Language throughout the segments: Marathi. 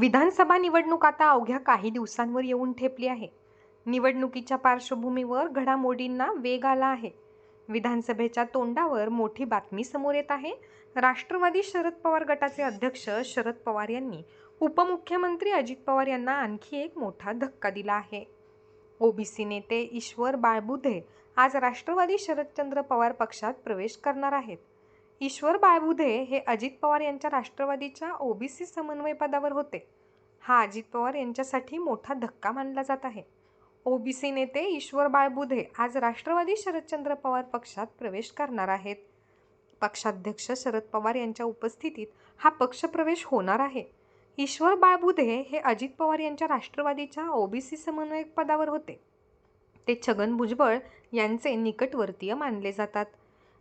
विधानसभा निवडणूक आता अवघ्या काही दिवसांवर येऊन ठेपली आहे. निवडणुकीच्या पार्श्वभूमीवर घडामोडींना वेग आला आहे. विधानसभेच्या तोंडावर मोठी बातमी समोर येत आहे. राष्ट्रवादी शरद पवार गटाचे अध्यक्ष शरद पवार यांनी उपमुख्यमंत्री अजित पवार यांना आणखी एक मोठा धक्का दिला आहे. ओबीसी नेते ईश्वर बाळबुधे आज राष्ट्रवादी शरदचंद्र पवार पक्षात प्रवेश करणार आहेत. ईश्वर बाळबुधे हे अजित पवार यांच्या राष्ट्रवादीच्या ओबीसी समन्वय पदावर होते. हा अजित पवार यांच्यासाठी मोठा धक्का मानला जात आहे. ओबीसी नेते ईश्वर बाळबुधे आज राष्ट्रवादी शरदचंद्र पवार पक्षात प्रवेश करणार आहेत. पक्षाध्यक्ष शरद पवार यांच्या उपस्थितीत हा पक्षप्रवेश होणार आहे. ईश्वर बाळबुधे हे अजित पवार यांच्या राष्ट्रवादीच्या ओबीसी समन्वयक पदावर होते. ते छगन भुजबळ यांचे निकटवर्तीय मानले जातात.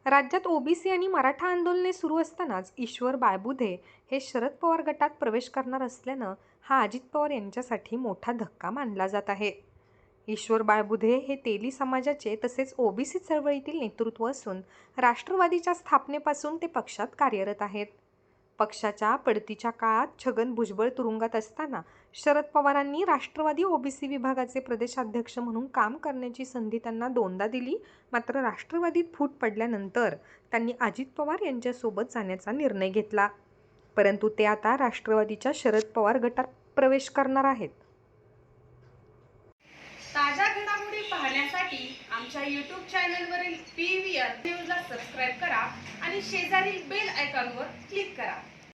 राज्यात ओबीसी आणि मराठा आंदोलने सुरू असतानाच ईश्वर बाळबुधे हे शरद पवार गटात प्रवेश करणार असल्यानं हा अजित पवार यांच्यासाठी मोठा धक्का मानला जात आहे. ईश्वर बाळबुधे हे तेली समाजाचे तसेच ओबीसी चळवळीतील नेतृत्व असून राष्ट्रवादीच्या स्थापनेपासून ते पक्षात कार्यरत आहेत. पक्षाच्या पडतीच्या काळात छगन भुजबळ तुरुंगात असताना शरद पवारांनी राष्ट्रवादी ओबीसी विभागाचे प्रदेशाध्यक्ष म्हणून काम करण्याची संधी त्यांना दोनदा दिली मात्र राष्ट्रवादीत फूट पडल्यानंतर त्यांनी अजित पवार यांच्यासोबत जाण्याचा निर्णय घेतला. परंतु ते आता राष्ट्रवादीच्या शरद पवार गटात प्रवेश करणार आहेत. ताज्या घडामोडी पाहण्यासाठी आमच्या यूट्यूब चॅनलवरील पी व्ही आर न्यूजला सबस्क्राईब करा आणि शेजारील बेल आयकॉनवर क्लिक करा.